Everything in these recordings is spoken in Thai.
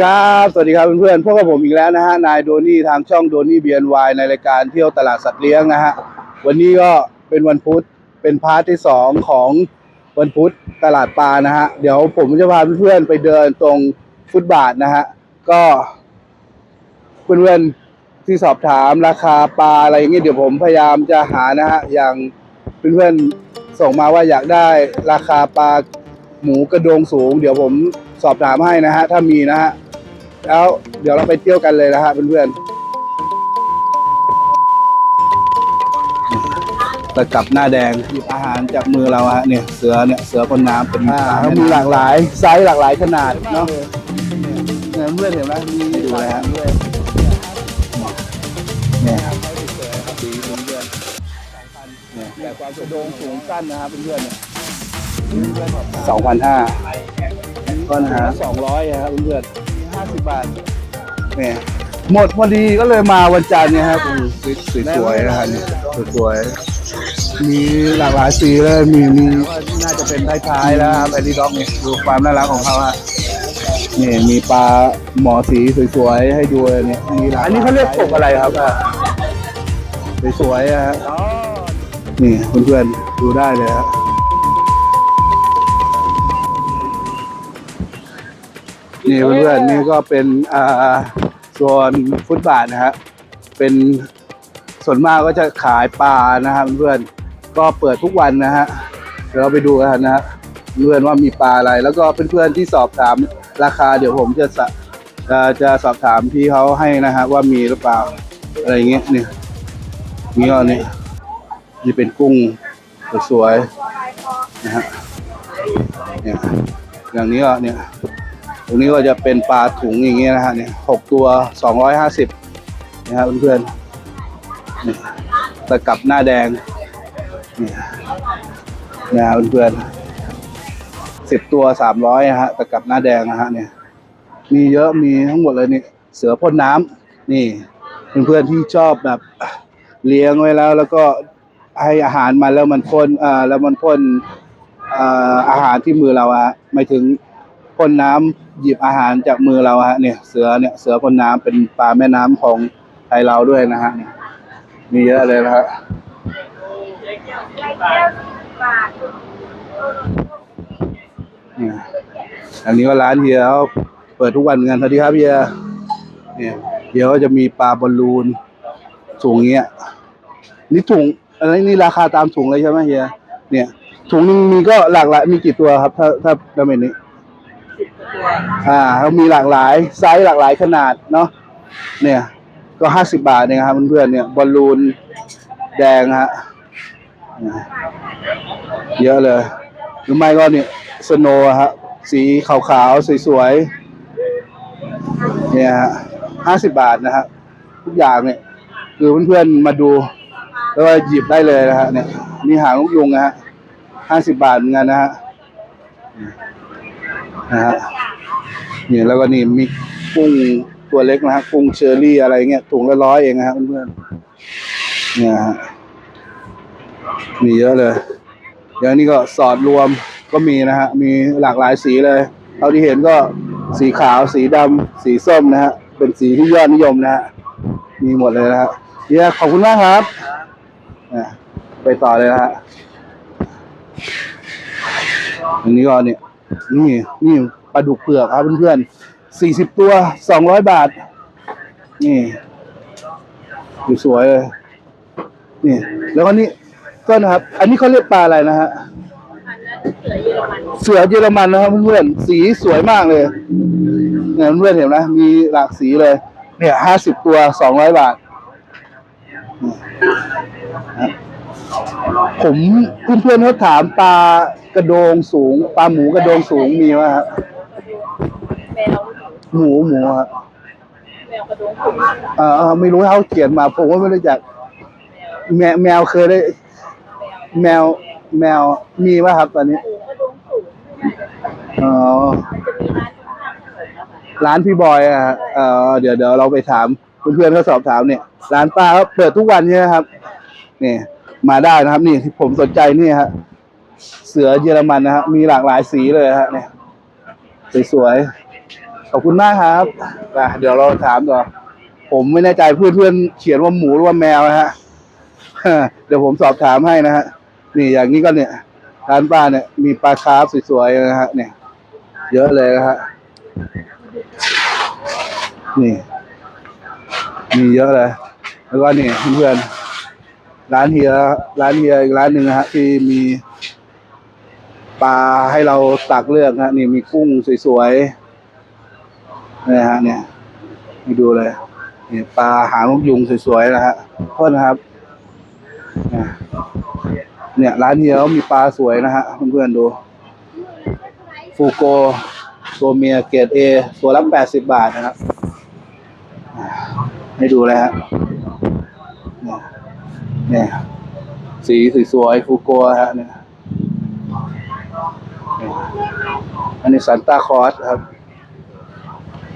ครับ สวัสดีครับเพื่อนๆ พวกกับผมอีกแล้วนะฮะ นายโดนี่ทางช่องโดนี่เบียนวในรายการเที่ยวตลาดสัตว์เลี้ยงนะฮะ วันนี้ก็เป็นวันพุธ เป็นพาร์ทที่สองของวันพุธตลาดปลานะฮะ เดี๋ยวผมจะพาเพื่อนๆไปเดินตรงฟุตบาทนะฮะ ก็เพื่อนๆที่สอบถามราคาปลาอะไรอย่างเงี้ยเดี๋ยวผมพยายามจะหานะฮะ อย่างเพื่อนๆส่งมาว่าอยากได้ราคาปลาหมูกระโดงสูง เดี๋ยวผม สอบถามให้นะฮะถ้ามีนะฮะแล้วเดี๋ยวเราไปเที่ยวกันเลยนะฮะเพื่อนๆตะกับหน้าแดงหยิบอาหารจากมือเราฮะเนี่ยเสือเนี่ยเสือคนน้ำเป็นอ่าเขามีหลากหลายไซส์หลากหลายขนาดเนาะเนี่ยเพื่อนเห็นไหมมีดูเลยฮะเนี่ยครับดีเพื่อนเนี่ยแต่ความกระโดงสูงสั้นนะครับเพื่อนๆเนี่ยสองพันห้า ก็นะฮะสองร้อยครับเพื่อนห้าสิบบาทเนี่ยหมดพอดีก็เลยมาวันจันทร์เนี่ยครับอืมสวยๆนะครับเนี่ยสวยๆมีหลากหลายสีเลยมีมีน่าจะเป็นท้ายๆแล้วครับไอ้ดีด็อกเนี่ยดูความน่ารักของเขาฮะนี่มีปลาหมอสีสวยๆให้ดูเลยเนี่ยมีหลายอันนี้เขาเรียกกบอะไรครับอะสวยๆอะฮะนี่เพื่อนๆดูได้เลยครับ นี่เพื่อนๆนี่ก็เป็นอ่าส่วนฟุตบาทนะฮะเป็นส่วนมากก็จะขายปลานะฮะเพื่อนๆก็เปิดทุกวันนะฮะเดี๋ยวเราไปดูกันนะฮะเพื่อนว่ามีปลาอะไร แล้วก็เพื่อนๆที่สอบถามราคา เดี๋ยวผมจะสะเอ่อจะสอบถามพี่เขาให้นะฮะว่ามีหรือเปล่าอะไรอย่างเงี้ยเนี่ยนี่ก็นี่นี่เป็นกุ้งสวยๆนะฮะเนี่ยอย่างนี้ก็เนี่ยต รงนี้ก็จะเป็นปลาถุงอย่างเงี้ยนะฮะเนี่ยหกตัวสองร้อยห้าสิบนะครับเพื่อนๆตะกับหน้าแดงนี่นะครับเพื่อนๆสิบตัวสามร้อยฮะตะกับหน้าแดงนะฮะเนี่ยมีเยอะมีทั้งหมดเลยนี่เสือพ่นน้ำนี่เพื่อนๆที่ชอบแบบเลี้ยงไว้แล้ว แล้วก็ให้อาหารมันแล้วมันพ่นอ่าแล้วมันพ่นอ่าอาหารที่มือเราอะหมายถึง พ่นน้ำหยิบอาหารจากมือเราฮะเนี่ยเสือเนี่ยเสือพ่นน้ำเป็นปลาแม่น้ำของไทยเราด้วยนะฮะมีเยอะเลยนะฮะเนี่ยอันนี้ก็ร้านเฮียเขาเปิดทุกวันเหมือนกันสวัสดีครับเฮียเนี่ยเฮียก็จะมีปลาบอลลูนถุงเงี้ยนี่ถุงอะไรนี่ราคาตามถุงเลยใช่ไหมเฮียเนี่ยถุงนึงมีก็หลากหลายมีกี่ตัวครับ ถ้าถ้าดาเมจนี้ อ่าเขามีหลากหลายไซส์หลากหลายขนาดเนาะเนี่ยก็ห้าสิบาทเองครับเพื่อนๆเนี่ยบอลลูนแดงฮะเยอะเลย หรือไม่ก็เนี่ยสโนว์ฮะสีขาวๆ สวยๆ เนี่ยฮะห้าสิบาทนะฮะทุกอย่างเนี่ย คือเพื่อนๆมาดู แล้วก็หยิบได้เลยนะฮะเนี่ย มีหางลูกยุงนะฮะห้าสิบาทเหมือนกันนะฮะ นะฮะนี่ยแล้วก็นี่มีกุ้งตัวเล็กนะฮะกุ้งเชอรี่อะไรเงี้ยถุงละร้อยเองนะฮะเพื่อนๆเนี่ยฮะมีเยอะเลยอย่างนี้ก็สอดรวมก็มีนะฮะมีหลากหลายสีเลยเท่าที่เห็นก็สีขาวสีดำสีส้มนะฮะเป็นสีที่ยอดนิยมนะฮะมีหมดเลยนะฮะเฮียขอบคุณมากครับอะไปต่อเลยนะฮะอันนี้ก็เนี่ย นี่นี่ปลาดุกเผือกครับเพื่อนๆสี่สิบตัวสองร้อยบาท นี่ดูสวยเลยนี่ แล้วก็นี่ก็นะครับ อันนี้เขาเรียกปลาอะไรนะฮะเสือเยอรมันนะครับเพื่อนๆสีสวยมากเลยเนี่ยเพื่อนเห็นไหมมีหลากสีเลย เนี่ยห้าสิบตัวสองร้อยบาท ผมเพื่อนๆเขาถามปลากระโดงสูง ปลาหมูกระโดงสูงมีไหมครับแมวหมูหมูครับแมวกระโดงขุ่นเออไม่รู้เขาเขียนมาผมว่าไม่รู้จัก แมวแมวเคยได้ แมวแมวมีไหมครับตอนนี้หมูกระโดงขุ่นอ๋อจะมีร้านที่ข้างถนนนะคะร้านพี่บอยอะฮะเออเดี๋ยวเดี๋ยวเราไปถามเพื่อนๆเขาสอบถามเนี่ย ร้านป้าเขาเปิดทุกวันใช่ไหมครับนี่ มาได้นะครับ นี่ที่ผมสนใจนี่ฮะเสือเยอรมันนะฮะมีหลากหลายสีเลยฮะเนี่ยสวยๆขอบคุณมากครับอะเดี๋ยวเราถามต่อผมไม่แน่ใจเพื่อนเพื่อนๆเขียนว่าหมูหรือว่าแมวนะฮะเดี๋ยวผมสอบถามให้นะฮะนี่อย่างนี้ก็เนี่ยร้านป้าเนี่ยมีปลาคาร์ฟสวยๆนะฮะเนี่ย เยอะเลยนะฮะนี่มีเยอะเลย แล้วก็นี่เพื่อนๆ ร้านเฮียร้านเฮียอีกร้านหนึ่งนะฮะที่มีปลาให้เราตักเลือกนะนี่มีกุ้งสวยๆนะฮะ เนี่ยให้ดูเลยนี่ปลาหางนกยุงสวยๆนะฮะโทษนะครับ เนี่ยร้านเฮียเขามีปลาสวยนะฮะเพื่อนๆดู ฟูโกตัวเมียเกรดเอตัวละแปดสิบบาทนะครับ ให้ดูเลยฮะ เนี่ยสีสวยๆฟูโกฮะเนี่ยอันนี้ซันตาคอสครับ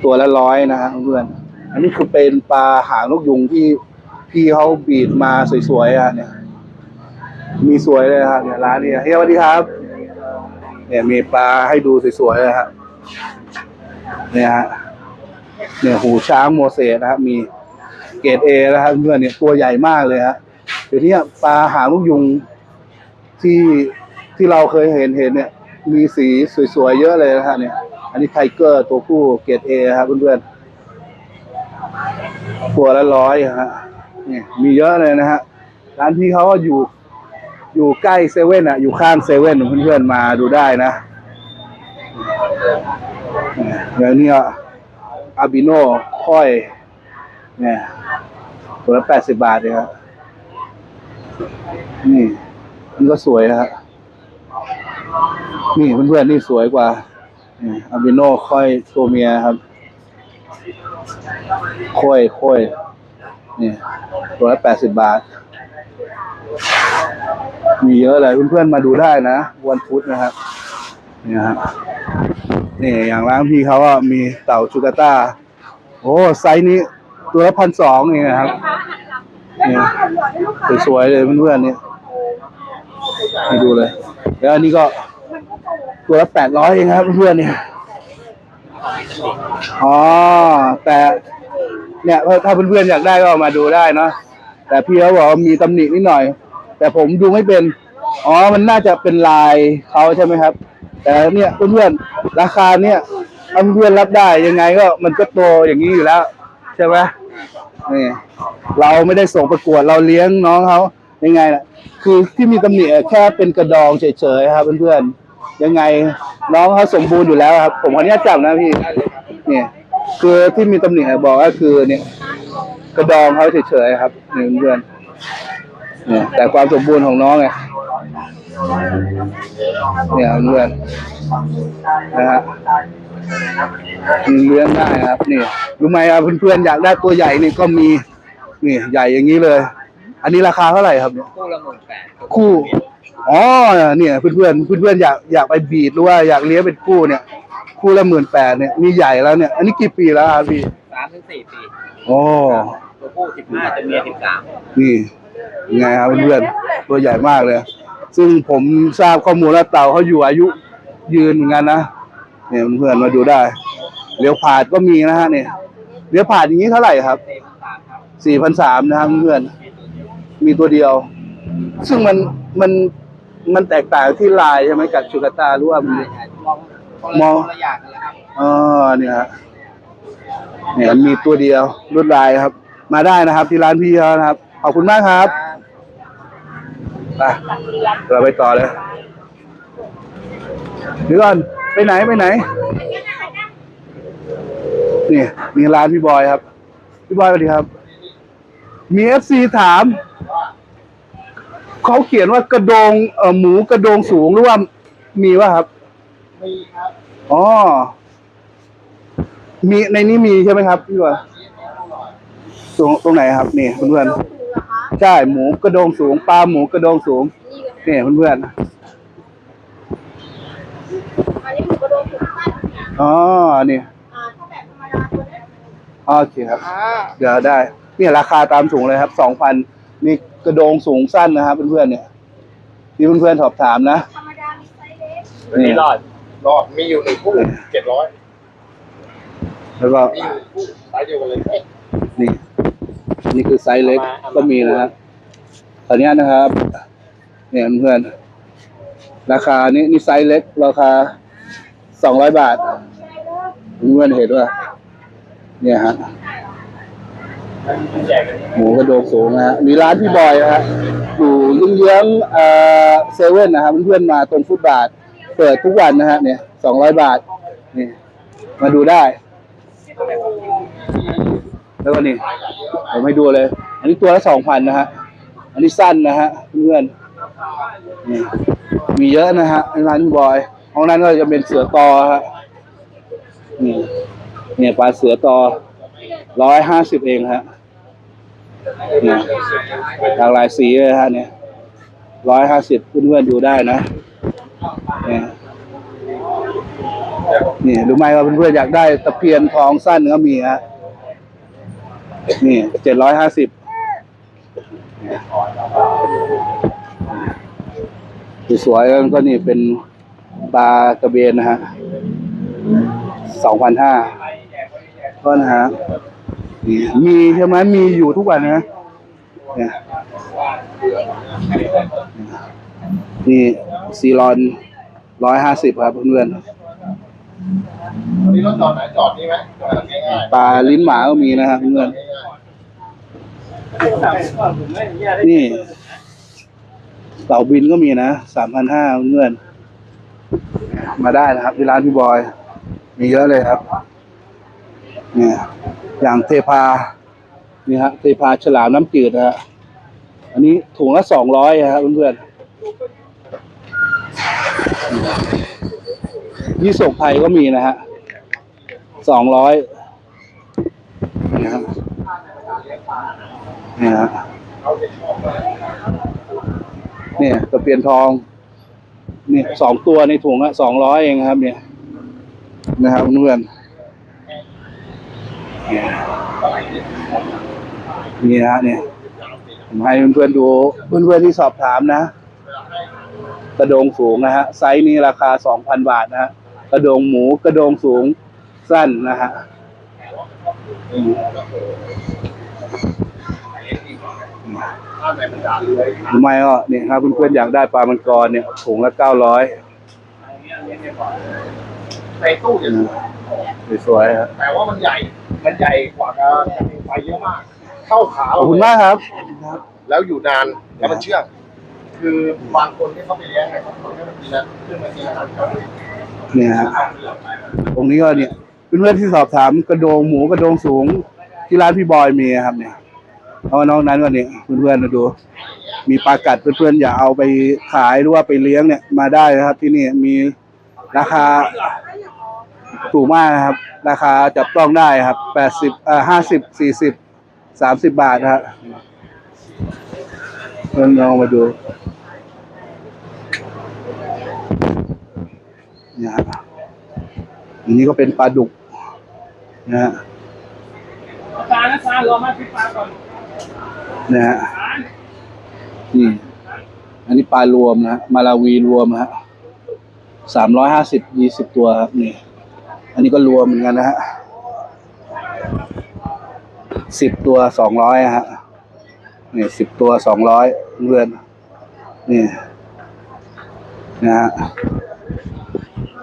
ตัวละร้อยนะฮะเพื่อน อันนี้คือเป็นปลาหางนกยุงที่พี่เขาบีดมาสวยๆอะเนี่ย มีสวยเลยครับเนี่ยร้านนี้เฮียสวัสดีครับ เนี่ยมีปลาให้ดูสวยๆเลยฮะเนี่ยฮะเนี่ยหูช้างโมเสสนะครับมีเกรดเอนะครับเพื่อนเนี่ยตัวใหญ่มากเลยฮะ เดี๋ยวนี้ปลาหางลูกยุงที่ที่เราเคยเห็นเห็นเนี่ย มีสีสวยๆเยอะเลยนะฮะเนี่ย อันนี้ไทเกอร์ตัวผู้เกรดเอครับเพื่อนๆตัวละร้อยฮะเนี่ยมีเยอะเลยนะฮะร้านพี่เขาก็อยู่อยู่ใกล้เซเว่นอะ อยู่ข้างเซเว่นเพื่อนๆมาดูได้นะเนี่ยอย่างนี้อาบิโนค่อย เนี่ยตัวละแปดสิบาทเลยครับ นี่นี่ก็สวยนะครับนี่เพื่อนๆนี่สวยกว่าอาบิโนค่อยตัวเมียครับ ค่อยค่อยนี่ตัวละแปดสิบบาท มีเยอะเลยเพื่อนๆมาดูได้นะวันพุธนะครับนี่ครับนี่อย่างร้านพี่เขาก็มีเต่าชูกาต้า โอ้ไซส์นี้ตัวละพันสองเองนะครับ เนี่ยสวยๆเลยเพื่อนๆเนี่ยให้ดูเลย แล้วอันนี้ก็ตัวละแปดร้อยเองครับเพื่อนๆเนี่ยอ๋อแต่เนี่ยถ้าเพื่อนๆอยากได้ก็ามาดูได้เนาะแต่พี่เขาบอกว่ามีตำหนินิดหน่อย แต่ผมดูไม่เป็น อ๋อ มันน่าจะเป็นลายเขาใช่ไหมครับ แต่เนี่ยเพื่อนๆราคาเนี่ยเพื่อนๆรับได้ยังไงก็มันก็โตอย่างนี้อยู่แล้ว ใช่ไหม นี่เราไม่ได้ส่งประกวดเราเลี้ยงน้องเขายังไงล่ะ คือที่มีตำหนิแค่เป็นกระดองเฉยๆครับเพื่อนๆยังไงน้องเขาสมบูรณ์อยู่แล้วครับ ผมขออนุญาตจับนะพี่เนี่ย คือที่มีตำหนิบอกก็คือเนี่ย กระดองเขาเฉยๆครับนี่เพื่อนๆเนี่ยแต่ความสมบูรณ์ของน้องไงเนี่ยเพื่อนนะฮะ เลี้ยงได้ครับนี่รู้ไหมครับเพื่อนๆอยากได้ตัวใหญ่นี่ก็มีนี่ใหญ่อย่างนี้เลย อันนี้ราคาเท่าไหร่ครับเนี่ยคู่ละหมื่นแปดคู่อ๋อเนี่ยเพื่อนเพื่อนๆเพื่อนๆอยากอยากไปบีดหรือว่าอยากเลี้ยงเป็นคู่เนี่ย คู่ละหมื่นแปดเนี่ยมีใหญ่แล้วเนี่ย อันนี้กี่ปีแล้วครับพี่สามถึงสี่ปีโอ้ตัวผู้สิบห้าตัวเมียสิบสามนี่ยังไงครับเพื่อนๆตัวใหญ่มากเลย ซึ่งผมทราบข้อมูลแล้วเต่าเขาอยู่อายุยืนเหมือนกันนะ เนี่ยเพื่อนมาดูได้เลี้ยวผาดก็มีนะฮะเนี่ยเลี้ยวผาดอย่างนี้เท่าไหร่ครับสี่พันสามนะครับเพื่อนมีตัวเดียว ซึ่งมันมันมันแตกต่างที่ลายใช่ไหมกับชูกาตาหรือว่ามันมองมองคนละอย่างกันลยครับอ๋อเนี่ยฮะเนี่ยมีตัวเดียวลวดลายครับ มาได้นะครับ ที่ร้านพี่เขานะครับขอบคุณมากครับไปเราไปต่อเลยเดี๋ยวก่อน ไปไหนไปไหน นี่มีร้านพี่บอยครับ พี่บอยสวัสดีครับ มีเอฟซีถาม เขาเขียนว่ากระโดงเอ่อหมูกระโดงสูงหรือว่า มีวะครับ มีครับอ๋อ มีในนี้มีใช่ไหมครับพี่บอยตรงตรงไหนครับนี่เพื่อนๆใช่หมูกระโดงสูงปลาหมูกระโดงสูงนี่เพื่อนอันนี้หมูกระโดงถุงสั้น ๆ อ๋อนี่อ่าถ้าแบบธรรมดาตัวนี้โอเคครับ อ่าเดี๋ยวได้เนี่ยราคาตามสูงเลยครับสองพันมีกระโดงสูงสั้นนะครับเพื่อนๆเนี่ยที่เพื่อนๆสอบถามนะธรรมดามีไซส์เล็กวันนี้รอดรอดมีอยู่หนึ่งคู่เจ็ดร้อยแล้วก็สายเดียวกันเลยนี่ นี่คือไซส์เล็กก็มีนะครับตอนนี้ยนะครับ เนี่ยเพื่อนๆราคานี้นี่ไซส์เล็ก ราคา สองร้อยบาทเพื่อนเห็นว่า เนี่ยฮะ หมูกระโดงสูงนะฮะ มีร้านพี่บอยนะฮะ อยู่เยื้องเอ่อเซเว่นนะครับเพื่อนๆมาตรงฟุตบาท เปิดทุกวันนะฮะ เนี่ยสองร้อยบาท นี่ มาดูได้ แล้วก็นี่ผมให้ดูเลย อันนี้ตัวละสองพันนะฮะ อันนี้สั้นนะฮะเพื่อนนี่มีเยอะนะฮะร้านบอย ห้องนั้นก็จะเป็นเสือตอฮะนี่เนี่ยปลาเสือตอร้อยห้าสิบเองฮะเนี่ยหลากหลายสีเลยฮะเนี่ยร้อยห้าสิบเพื่อนๆดูได้นะเนี่ยนี่รู้ไหมว่าเพื่อนๆอยากได้ตะเพียนทองสั้นก็มีฮะนี่เจ็ดร้อยห้าสิบสวยๆแล้วก็นี่เป็น ปลากระเบนนะฮะสองพันห้าก็นะฮะมีใช่ไหมมีอยู่ทุกวันนะนี่ซีรอนร้อยห้าสิบครับเพื่อนวันนี้รถจอดไหนจอดนี่ไหมปลาลิ้นหมาก็มีนะครับเพื่อนนี่เต่าบินก็มีนะสามพันห้าเงื่อน มาได้นะครับ ที่ร้านพี่บอย มีเยอะเลยครับ เนี่ย อย่างเทพานี่ฮะเทพาฉลามน้ำจืดนะฮะอันนี้ถุงละสองร้อยครับเพื่อนๆยี่สกไทยก็มีนะฮะสองร้อยนี่ครับนี่ฮะเนี่ยตะเพียนทอง เนี่ยสองตัวในถุงอะสองร้อยเองครับ เนี่ย นะครับเพื่อนเนี่ยนะฮะเนี่ยผมให้เพื่อนๆดู เพื่อนๆที่สอบถามนะ กระโดงสูงนะฮะ ไซส์นี้ราคาสองพันบาทนะฮะ กระโดงหมูกระโดงสูงสั้นนะฮะ อืมถ้าในบรรดาเรือหรือไม่ก็เนี่ยครับเพื่อนๆอยากได้ปลามังกรเนี่ยถุงละเก้าร้อยในตู้จะสวยสวยๆครับแต่ว่ามันใหญ่ มันใหญ่กว่ากันไฟเยอะมาก เข้าขาขอบคุณมากครับ แล้วอยู่นานแล้วมันเชื่องคือบางคนที่เขาไปเลี้ยงเนี่ยเขาไม่มากินนะขึ้นมากินอาหารครับเนี่ยฮะตรงนี้ก็เนี่ยเพื่อนๆที่สอบถามกระโดงหมูกระโดงสูงที่ร้านพี่บอยมีครับเนี่ย เพราะว่าน้องนั้นก็เนี่ยเพื่อนๆมาดู มีปลากัดเพื่อนๆอย่าเอาไปขายหรือว่าไปเลี้ยงเนี่ยมาได้นะครับ ที่นี่มีราคาถูกมากนะครับ ราคาจับต้องได้ครับแปดสิบอ่าห้าสิบสี่สิบสามสิบบาทนะครับเพื่อนลองมาดูนี่ยฮะอันนี้ก็เป็นปลาดุกนะฮะปลานะปลารอมาพิปลาก่อน นะฮะนี่อันนี้ปลารวมนะฮะมาลาวีรวมฮะสามร้อยห้าสิบยี่สิบตัวครับนี่ อันนี้ก็รวมเหมือนกันนะฮะสิบตัวสองร้อยฮะนี่สิบตัวสองร้อยเรือนนี่นะฮะ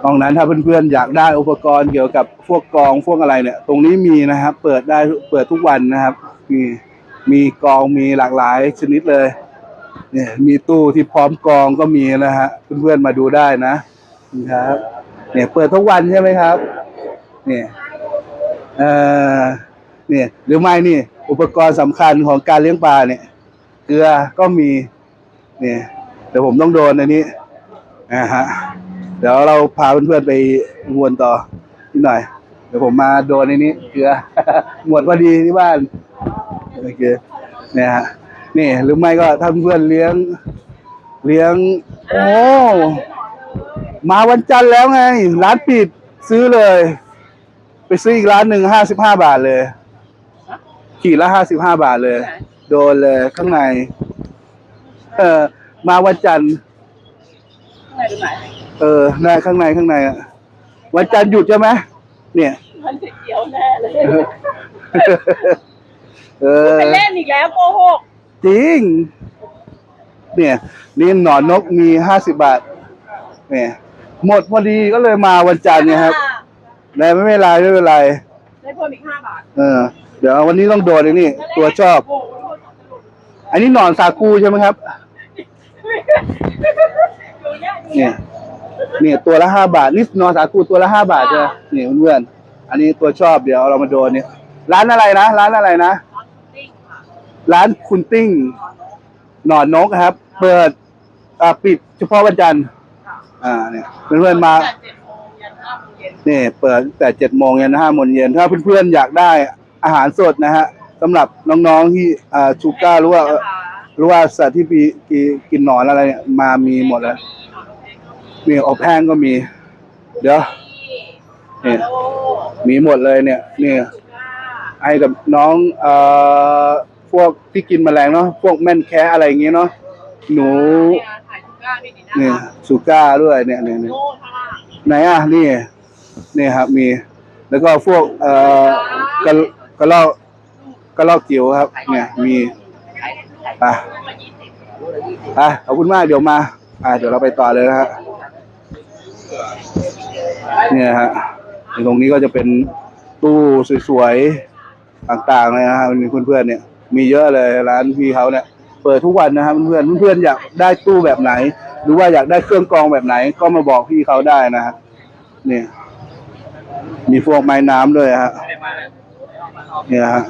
ตรงนั้นถ้าเพื่อนๆอยากได้อุปกรณ์เกี่ยวกับพวกกองพวกอะไรเนี่ย ตรงนี้มีนะครับ เปิดได้เปิดทุกวันนะครับมี มีกองมีหลากหลายชนิดเลย เนี่ยมีตู้ที่พร้อมกองก็มีนะฮะเพื่อนๆมาดูได้นะครับ เนี่ยเปิดทุกวันใช่ไหมครับ เนี่ยเอ่อเนี่ยหรือไม่นี่ อุปกรณ์สำคัญของการเลี้ยงปลาเนี่ย เกลือก็มี เนี่ยเดี๋ยวผมต้องโดนอันนี้นะฮะเดี๋ยวเราพาเพื่อนๆไปวนต่อนิดหน่อย เดี๋ยวผมมาโดนในนี้เกลือ หมดพอดีที่บ้าน โอเคเนี่ยฮะนี่หรือไม่ก็ถ้าเพื่อนๆเลี้ยง เลี้ยง โอ้มาวันจันทร์แล้วไง ร้านปิดซื้อเลย ไปซื้ออีกร้านหนึ่งห้าสิบห้าบาทเลย ขีดละห้าสิบห้าบาทเลย โดนเลยข้างใน เออ มาวันจันทร์ข้างในตรงไหนเออในข้างในข้างในอะวันจันทร์หยุดใช่ไหมเนี่ยไมันจะเขียวแน่เลย เออไปเล่นอีกแล้วโกหกจริง เนี่ย นี่หนอนนกมีห้าสิบบาท เนี่ย หมดพอดีก็เลยมาวันจันทร์เนี่ยครับแต่ไม่เป็นไรไม่เป็นไร ได้เพิ่มอีกห้าบาทเออ เดี๋ยววันนี้ต้องโดนไอ้นี่ ตัวชอบอันนี้หนอนสาคูใช่ไหมครับ ดูเนี่ยเนี่ยเนี่ยตัวละห้าบาท นี่หนอนสาคูตัวละห้าบาทใช่ไหมนี่เพื่อนๆอันนี้ตัวชอบเดี๋ยวเรามาโดนเนี่ย ร้านอะไรนะ ร้านอะไรนะ ร้านคุณติ้ง หนอนนกครับ เปิดอ่าปิดเฉพาะวันจันทร์อ่าเนี่ยเพื่อนๆมาเจ็ดโมงยันห้าโมงเย็นนี่เปิดตั้งแต่เจ็ดโมงยันห้าโมงเย็นถ้าเพื่อนๆอยากได้อาหารสดนะฮะสำหรับน้องๆที่อ่าชูก้าหรือว่า นะคะหรือว่าสัตว์ที่ปีกิกินหนอนอะไรเนี่ยมามีหมดแล้ว มีอบแห้งก็มี เดี๋ยว นี่เนี่ยโอ้มีหมดเลยเนี่ย นี่สุก้าให้กับน้องเอ่อ พวกที่กินแมลงเนาะพวกแม่นแคะอะไรอย่างเงี้ยเนาะหนูเนี่ยถ่ายสุก้าไม่ดีนะเนี่ยคะชูก้าด้วยเนี่ยเนี่ยเนี่ยโน่ข้างล่างไหนอะนี่นี่ครับมี แล้วก็พวกเอ่อกระกระลอกกระลอกจิ๋วครับ เนี่ยมีอะมายี่สิบอะขอบคุณมากเดี๋ยวมาอะเดี๋ยวเราไปต่อเลยนะฮะเนี่ยฮะตรงนี้ก็จะเป็นตู้สวยๆต่างๆเลยนะฮะมีเพื่อนๆเนี่ย มีเยอะเลยร้านพี่เขาเนี่ยเปิดทุกวันนะครับเพื่อนเพื่อนอยากได้ตู้แบบไหน หรือว่าอยากได้เครื่องกรองแบบไหน ก็มาบอกพี่เขาได้นะฮะเนี่ย มีพวกไม้น้ำด้วยฮะเนี่ยฮะ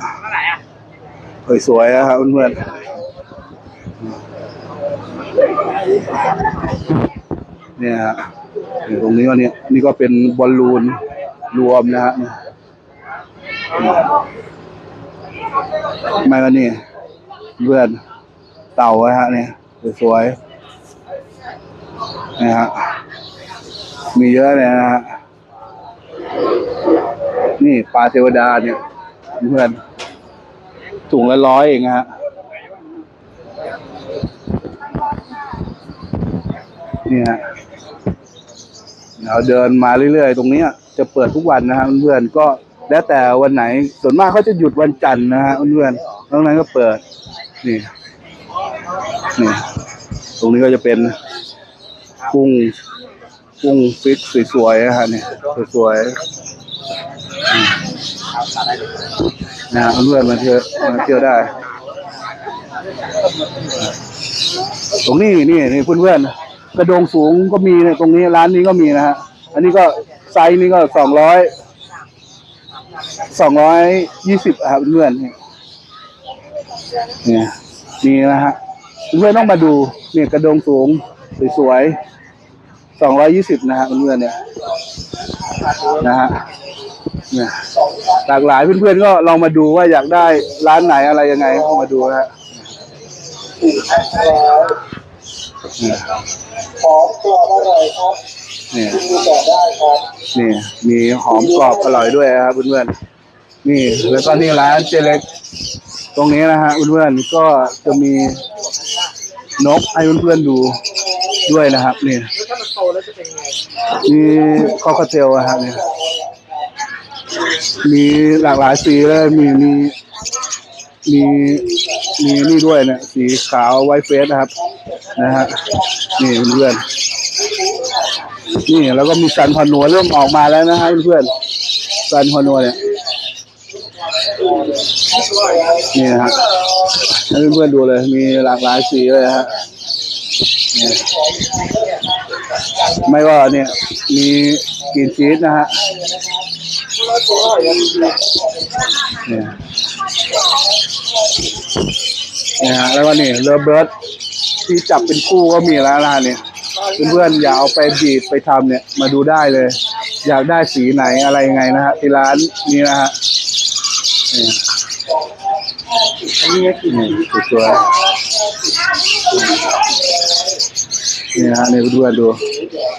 สวยๆนะครับเพื่อนๆเนี่ยฮะตรงนี้ก็เนี่ยนี่ก็เป็นบอลลูนรวมนะฮะ ไม่ก็นี่เพื่อนเต่าอะฮะเนี่ยสวยๆนะฮะมีเยอะเลยนะฮะนี่ปลาเทวดาเนี่ยเพื่อนถุงละร้อยเองฮะนี่ยเราเดินมาเรื่อยๆ ตรงนี้จะเปิดทุกวันนะฮะเพื่อนๆก็ แล้วแต่วันไหนส่วนมากเขาจะหยุดวันจันทร์นะฮะเพื่อนๆตรงนั้นก็เปิด นี่ นี่ ตรงนี้ก็จะเป็นกุ้งกุ้งฟิตสวยๆนะฮะเนี่ยสวยๆนะเพื่อนๆมาเที่ยวมาเที่ยวได้ ตรงนี้นี่นี่เพื่อนๆกระโดงสูงก็มีเนี่ยตรงนี้ร้านนี้ก็มีนะฮะอันนี้ก็ไซส์นี้ก็สองร้อย สองร้อยยี่สิบครับเพื่อนเนี่ยนี่ยมีนะฮะเพื่อนต้องมาดูเนี่ยกระโดงสูงสวยๆสองร้อยยี่สิบนะฮะเพื่อนเนี่ยนะฮะเนี่ยหลากหลายเพื่อนๆก็ลองมาดูว่าอยากได้ร้านไหนอะไรยังไงก็มาดูนะฮะหอมกรอบอร่อยครับ เนี่ยนี่มีหอมกรอบอร่อยด้วยครับเพื่อนๆนี่ แล้วก็นี่ร้านเจเล็ก ตรงนี้นะฮะเพื่อนๆก็จะมีนกให้เพื่อนๆดูด้วยนะครับนี่แล้วถ้ามันโตแล้วจะเป็นไงมีคอกเทลอะครับเนี่ยมีหลากหลายสีเลยมีมีมีมีนี่ด้วยเนี่ยสีขาวไวท์เฟสนะครับ นะฮะนี่เพื่อนๆ นี่แล้วก็มีซันพนัวเริ่มออกมาแล้วนะฮะเพื่อนๆซันพนัวเนี่ยนี่นะฮะให้เพื่อนๆดูเลย มีหลากหลายสีเลยฮะเนี่ยไม่ก็เนี่ย มีกรีนชีสนะฮะเนี่ยนี่ฮะแล้วก็นี่เรือเบิร์ดที่จับเป็นคู่ก็มีแล้วนะเนี่ย เพื่อนๆอย่าเอาไปบีบไปทำเนี่ย มาดูได้เลย อยากได้สีไหนอะไรยังไงนะฮะที่ร้านนี้นะฮะนี่ยอันนี้กินนี่สวยนี่ฮะนี่เพื่อนดู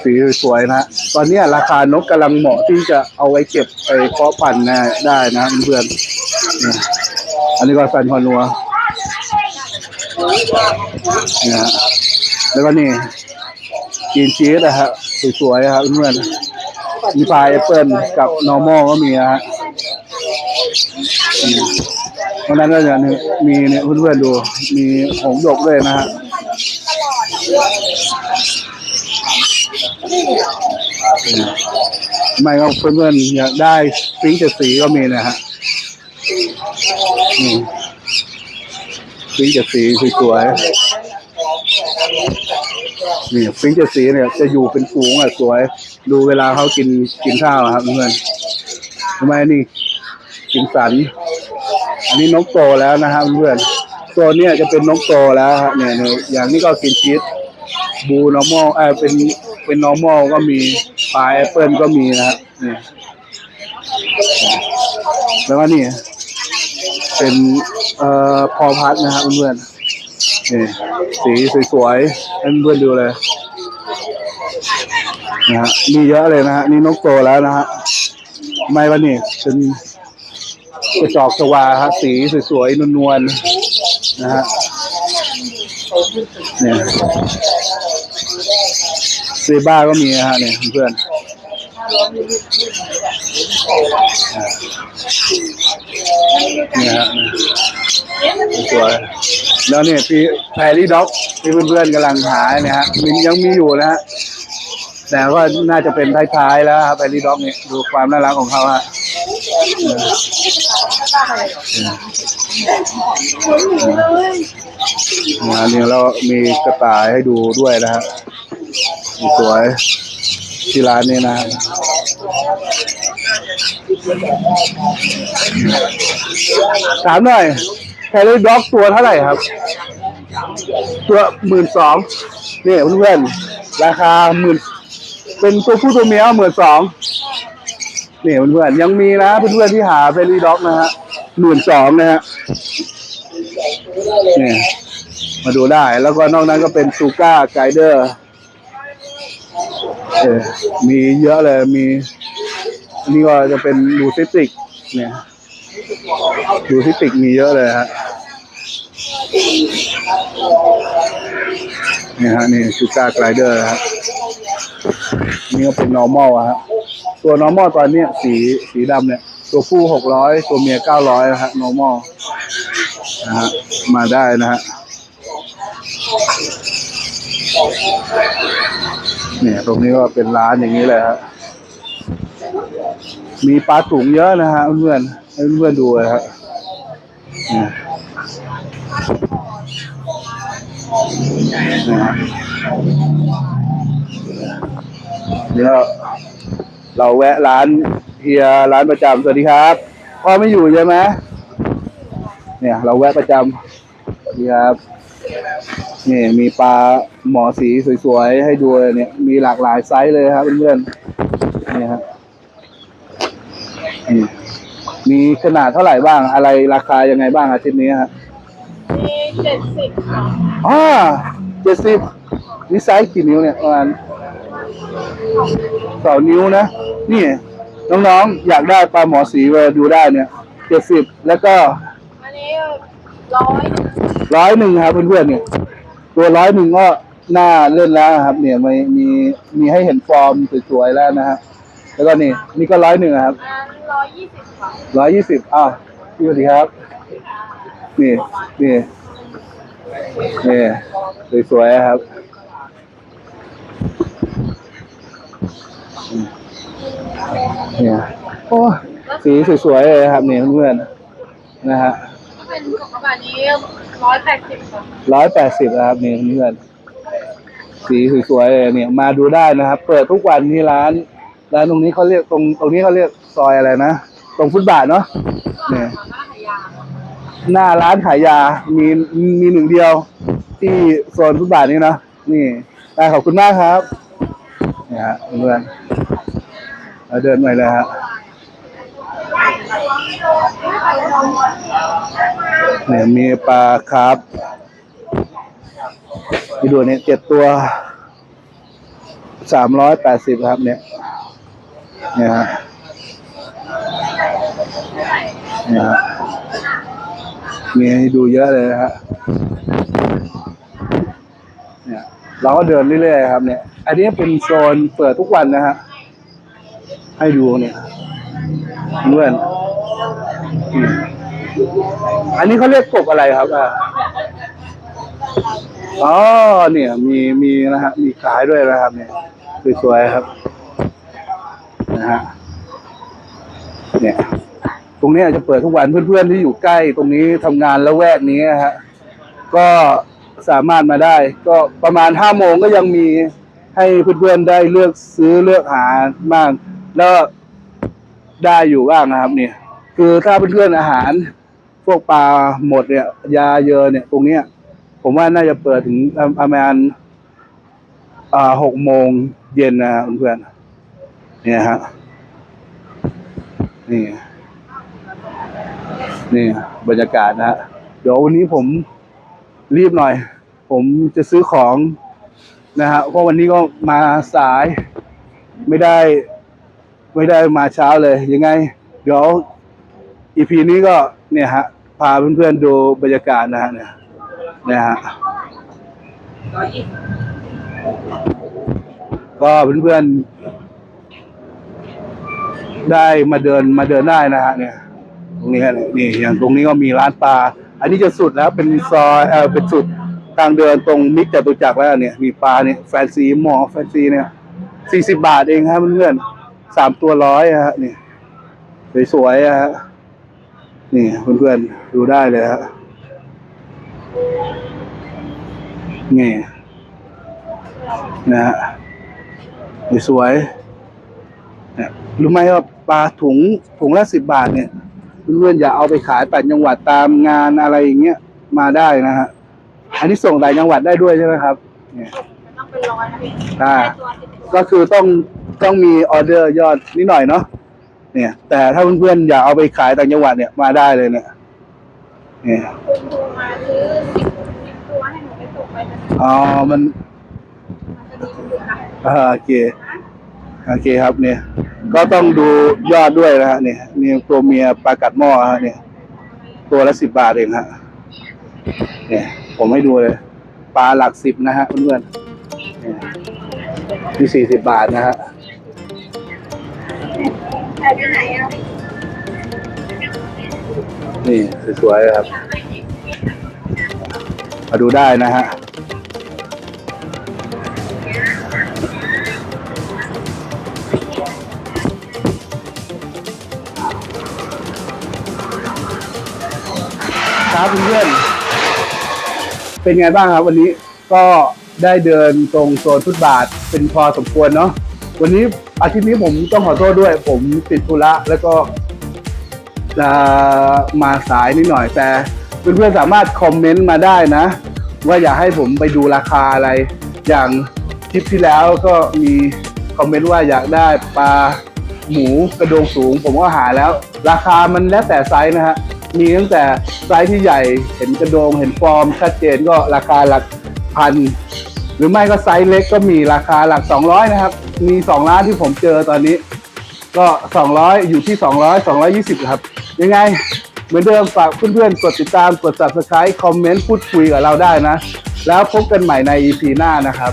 สีสวยนะฮะตอนนี้ราคานกกำลังเหมาะที่จะเอาไว้เก็บไปเพาะพันธุ์ได้นะเพื่อนๆนี่อันนี้ก็ซันพอนัวนี่ฮะแล้วก็นี่ กินชีสนะฮะสวยๆครับเพื่อนมีปลาแอปเปิลกับ normal ก็มีนะฮะเพราะนั้นก็จะมีเนี่ยเพื่อนๆดู มีหงส์หยกด้วยนะฮะไม่ก็เพื่อนๆอยากได้ฟิงเจ็ดสีก็มีนะฮะอืมฟิงเจ็ดสีสวยๆ นี่ฟิงเจ็ดสีเนี่ยจะอยู่เป็นฝูงอะสวย ดูเวลาเขากินกินข้าวอะครับเพื่อนทำไมนี่กินสัน อันนี้นกโตแล้วนะฮะเพื่อนโซนเนี้ยจะเป็นนกโตแล้วฮะเนี่ยเนี่ยอย่างนี้ก็กินชีสบู normal เออเป็นเป็น normal ก็มีปลาแอปเปิลก็มีนะฮะเนี่ยแล้วก็นี่เป็นเอ่อพอพัดนะฮะเพื่อนๆ นี่สีสวยๆให้เพื่อนดูเลยนะฮะมีเยอะเลยนะฮะนี่นกโตแล้วนะฮะไม่ว่านี่เป็นกระจอกสวาฮะสีสวยๆนวลๆนะฮะเนี่ยเซบ้าก็มีนะฮะเนี่ยเพื่อนเนี่ยฮะสวย แล้วเนี่ยพี่แพรรี่ด็อกที่เพื่อนๆกำลังหาเนี่ยฮะมันยังมีอยู่นะฮะแต่ว่าน่าจะเป็นท้ายๆแล้วครับแพรรี่ด็อกเนี่ยดูความน่ารักของเขาฮะงานนี้เรามีกระต่ายให้ดูด้วยนะฮะสวยที่ร้านนี้นะถามหน่อย แพรรี่ด็อกตัวเท่าไหร่ครับ ตัวหมื่นสองนี่เพื่อนๆราคาหมื่นเป็นตัวผู้ตัวเมียหมื่นสองนี่เพื่อนๆยังมีนะเพื่อนๆที่หาเฟรรี่ด็อกนะฮะหมื่นสองนะฮะนี่มาดูได้แล้วก็นอกนั้นก็เป็นซูก้าไกเดอร์มีเยอะเลยมี นี่ก็จะเป็นดูซิติกเนี่ยดูซิติกมีเยอะเลยฮะ นี่ฮะนี่ชูการ์ไกลเดอร์ฮะนี่ก็เป็น normal อะฮะตัว normal ตอนนี้สีสีดำเนี่ย ตัวผู้หกร้อยตัวเมียเก้าร้อยนะฮะ normal นะฮะมาได้นะฮะเนี่ยตรงนี้ก็เป็นร้านอย่างนี้เลยฮะมีปลาถุงเยอะนะฮะเพื่อนเพื่อนดูเลยฮะ เนี่ยนะเดี๋ยวเราแวะร้านเฮียร้านประจำสวัสดีครับพ่อไม่อยู่ใช่ไหมเนี่ย เราแวะประจำนี่ครับนี่มีปลาหมอสีสวยๆ ให้ดูเลยเนี่ย มีหลากหลายไซส์เลยครับเพื่อนๆนี่ครับมีขนาดเท่าไหร่บ้างอะไรราคายังไงบ้างอาทิตย์นี้ครับ มีเจ็ดสิบค่ะอ่าเจ็ดสิบนี่ไซส์กี่นิ้วเนี่ยประมาณสองนิ้วนะ นี่ น้องๆ อยากได้ปลาหมอสีเวลาดูได้เนี่ยเจ็ดสิบแล้วก็ อันนี้ร้อยร้อยหนึ่งครับเพื่อนๆเนี่ย ตัวร้อยหนึ่งก็น่าเล่นแล้วครับ เนี่ยมีมีมีให้เห็นฟอร์มสวยๆแล้วนะฮะแล้วก็นี่นี่ก็ร้อยหนึ่งครับอันร้อยยี่สิบค่ะร้อยยี่สิบอ้าวพี่สวัสดีครับ นี่นี่นี่สวยๆครับ เนี่ยโอ้สีสวยๆเลยครับนี่เพื่อนๆนะฮะถ้าเป็นกระบะนี้ร้อยแปดสิบค่ะร้อยแปดสิบนะครับนี่เพื่อนๆสีสวยๆเลยเนี่ยมาดูได้นะครับ เปิดทุกวันที่ร้านร้านตรงนี้เขาเรียกตรงตรงนี้เขาเรียกซอยอะไรนะตรงฟุตบาทเนาะเนี่ย หน้าร้านขายยา มีมีหนึ่งเดียว ที่โซนฟุตบาทนี้นะนี่ได้ขอบคุณมากครับเนี่ยฮะเพื่อนเราเดินไปเลยฮะเนี่ยมีปลาครับมีดูเนี่ยเจ็ดตัวสามร้อยแปดสิบครับ เนี่ย เนี่ยฮะเนี่ยฮะ มีให้ดูเยอะเลยนะฮะเนี่ย เราก็เดินเรื่อยๆครับ เนี่ย อันนี้เป็นโซนเปิดทุกวันนะฮะ ให้ดูเนี่ยเพื่อนอันนี้เขาเรียกกบอะไรครับอะอ๋อเนี่ย มีมีนะฮะ มีขายด้วยนะครับ เนี่ยสวยๆครับ นะฮะเนี่ย ตรงนี้จะเปิดทุกวันเพื่อนๆที่อยู่ใกล้ตรงนี้ทำงานแล้วแวกนี้นะฮะก็สามารถมาได้ ก็ประมาณห้าโมงก็ยังมีให้เพื่อนๆได้เลือกซื้อเลือกหาบ้างแล้วได้อยู่บ้างนะครับ เนี่ย คือถ้าเพื่อนๆอาหาร พวกปลาหมดเนี่ย ยาเยอะเนี่ย ตรงเนี้ย ผมว่าน่าจะเปิดถึงประมาณหกโมงเย็นนะเพื่อนๆเนี่ยฮะนี่ นี่บรรยากาศนะฮะเดี๋ยววันนี้ผมรีบหน่อย ผมจะซื้อของนะฮะเพราะวันนี้ก็มาสายไม่ได้ ไม่ได้มาเช้าเลย ยังไง เดี๋ยวอีพีนี้ก็เนี่ยฮะพาเพื่อนๆดูบรรยากาศนะฮะเนี่ยนะฮะก็เพื่อนๆได้มาเดินมาเดินได้นะฮะเนี่ย รงนี้ฮะนี่อย่างตรงนี้ก็มีร้านปลา อันนี้จะสุดแล้วเป็นซอยเออเป็นสุดทางเดินตรงมิกจตุจักรแล้วเนี่ย มีปลาเนี่ยแฟนซีหมอแฟนซีเนี่ยสี่สิบบาทเองครับเพื่อนสามตัวร้อยฮะนี่สวยๆฮะนี่เพื่อนๆดูได้เลยฮะนี่นะฮะสวยๆนี่ยรู้ไหมว่าปลาถุงถุงละสิบบาทเนี่ย เพื่อนๆอย่าเอาไปขายต่างจังหวัดตามงานอะไรอย่างเงี้ยมาได้นะฮะอันนี้ส่งต่างจังหวัดได้ด้วยใช่ไหมครับเนี่ยต้องเป็นร้อยนะพี่อ่าตัวสิบตัวก็คือต้องต้องมีออเดอร์ยอดนิดหน่อยเนาะเนี่ย แต่ถ้าเพื่อนๆอยากเอาไปขายต่างจังหวัดเนี่ยมาได้เลยเนี่ยเนี่ยคุณครูมาซื้อสิบสิบตัวให้หนูไปส่งไปนะอ๋อมันมันจะดีมันอยู่นะอ่าโอเค โอเคครับเนี่ย ก็ต้องดูยอดด้วยนะฮะเนี่ยนี่ตัวเมียปลากัดหม้อฮะเนี่ย ตัวละสิบบาทเองฮะเนี่ย ผมให้ดูเลยปลาหลักสิบนะฮะเพื่อนๆเนี่ยมีสี่สิบบาทนะฮะแต่ที่ไหนอะนี่สวยๆครับ มาดูได้นะฮะ เป็นไงบ้างครับวันนี้ก็ได้เดินตรงโซนฟุตบาทเป็นพอสมควรเนาะวันนี้อาทิตย์นี้ผมต้องขอโทษด้วย ผมติดธุระแล้วก็จะมาสายนิดหน่อยแต่เพื่อนๆสามารถคอมเมนต์มาได้นะ ว่าอยากให้ผมไปดูราคาอะไร อย่างคลิปที่แล้วก็มีคอมเมนต์ว่าอยากได้ปลาหมูกระโดงสูง ผมก็หาแล้ว ราคามันแล้วแต่ไซส์นะฮะ มีตั้งแต่ไซส์ที่ใหญ่เห็นกระโดงเห็นฟอร์มชัดเจนก็ราคาหลักพัน หรือไม่ก็ไซส์เล็กก็มีราคาหลัก 200 นะครับ มี2ร้านที่ผมเจอตอนนี้ ก็ 200 อยู่ที่ 200 220 ครับ ยังไง เหมือนเดิมฝากเพื่อนๆกดติดตามกด subscribe คอมเมนต์พูดคุยกับเราได้นะ แล้วพบกันใหม่ใน EP หน้านะครับ